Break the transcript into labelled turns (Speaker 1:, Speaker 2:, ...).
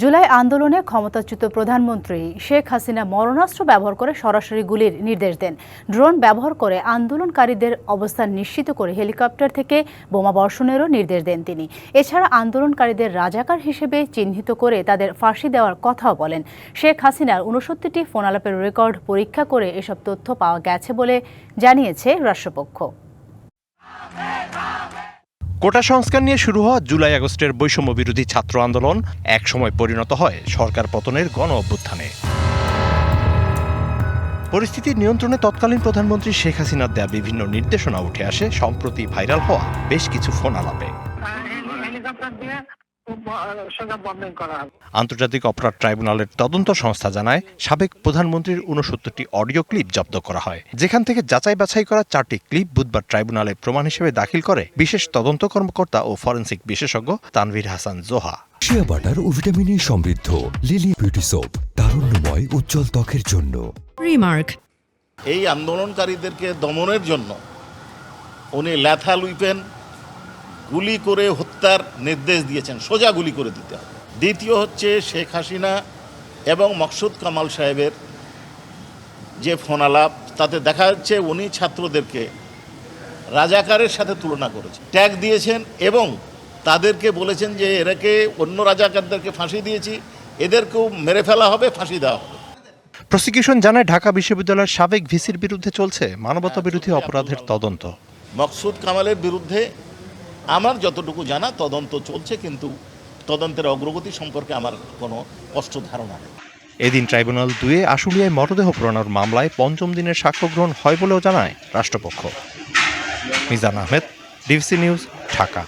Speaker 1: জুলাই আন্দোলনে ক্ষমতাচ্যুত প্রধানমন্ত্রী শেখ হাসিনা মরণাস্ত্র ব্যবহার করে সরাসরি গুলির নির্দেশ দেন। ড্রোন ব্যবহার করে আন্দোলনকারীদের অবস্থান নিশ্চিত করে হেলিকপ্টার থেকে বোমা বর্ষণেরও নির্দেশ দেন তিনি। এছাড়া আন্দোলনকারীদের রাজাকার হিসেবে চিহ্নিত করে তাদের ফাঁসি দেওয়ার কথাও বলেন। শেখ হাসিনার উনসত্তরটি ফোনালাপের রেকর্ড পরীক্ষা করে এসব তথ্য পাওয়া গেছে বলে জানিয়েছে রাষ্ট্রপক্ষ।
Speaker 2: কোটা সংস্কার নিয়ে শুরু হওয়া জুলাই আগস্টের বৈষম্য বিরোধী ছাত্র আন্দোলন একসময় পরিণত হয় সরকার পতনের গণ অভ্যুত্থানে। পরিস্থিতি নিয়ন্ত্রণে তৎকালীন প্রধানমন্ত্রী শেখ হাসিনার দেয়া বিভিন্ন নির্দেশনা উঠে আসে, সম্প্রতি ভাইরাল হওয়া বেশ কিছু ফোন আলাপে। আন্তর্জাতিক অপরাধ ট্রাইব্যুনালের তদন্ত সংস্থা জানায় সাবেক প্রধানমন্ত্রীর উনসত্তরটি অডিও ক্লিপ জব্দ করা হয়। যেখান থেকে যাচাই বাছাই করা চারটি ক্লিপ বুধবার ট্রাইব্যুনালে প্রমাণ হিসেবে দাখিল করে বিশেষ তদন্ত কর্মকর্তা ও ফরেন্সিক বিশেষজ্ঞ তানভীর হাসান জোহা।
Speaker 3: শিয়া বাটার ও ভিটামিনে সমৃদ্ধ লিলি বিউটি সোপ তারুণ্যময় উজ্জ্বল ত্বকের জন্য।
Speaker 4: Remark.
Speaker 5: এই আন্দোলনকারীদেরকে দমনের জন্য উনি ল্যাথাল উইপেন গুলি করে হত্যার নির্দেশ দিয়েছেন সোজা গুলি করে দিতে হবে। দ্বিতীয় হচ্ছে শেখ হাসিনা এবং মকসুদ কামাল সাহেবের যে ফোনালাপ তাতে দেখা যাচ্ছে উনি ছাত্রদেরকে রাজাকারের সাথে তুলনা করেছেন। ট্যাগ দিয়েছেন এবং তাদেরকে বলেছেন যে এরাকে অন্য রাজাকারদেরকে ফাঁসি দিয়েছি এদেরকেও মেরে ফেলা হবে ফাঁসি দেওয়া হবে।
Speaker 2: প্রসিকিউশন জানায় ঢাকা বিশ্ববিদ্যালয়ের সাবেক ভিসির বিরুদ্ধে চলছে মানবতা বিরোধী অপরাধের তদন্ত।
Speaker 5: মকসুদ কামালের বিরুদ্ধে আমার যতটুকু জানা, তদন্ত চলছে, কিন্তু তদন্তের অগ্রগতি সম্পর্কে আমার কোনো স্পষ্ট ধারণা নেই।
Speaker 2: এদিন ট্রাইব্যুনাল দুয়ে আশুলিয়ায় মরদেহ পুরানোর মামলায় পঞ্চম দিনের সাক্ষ্য গ্রহণ হয় বলেও জানায় রাষ্ট্রপক্ষ। Mizan Ahmed DBC news, Dhaka.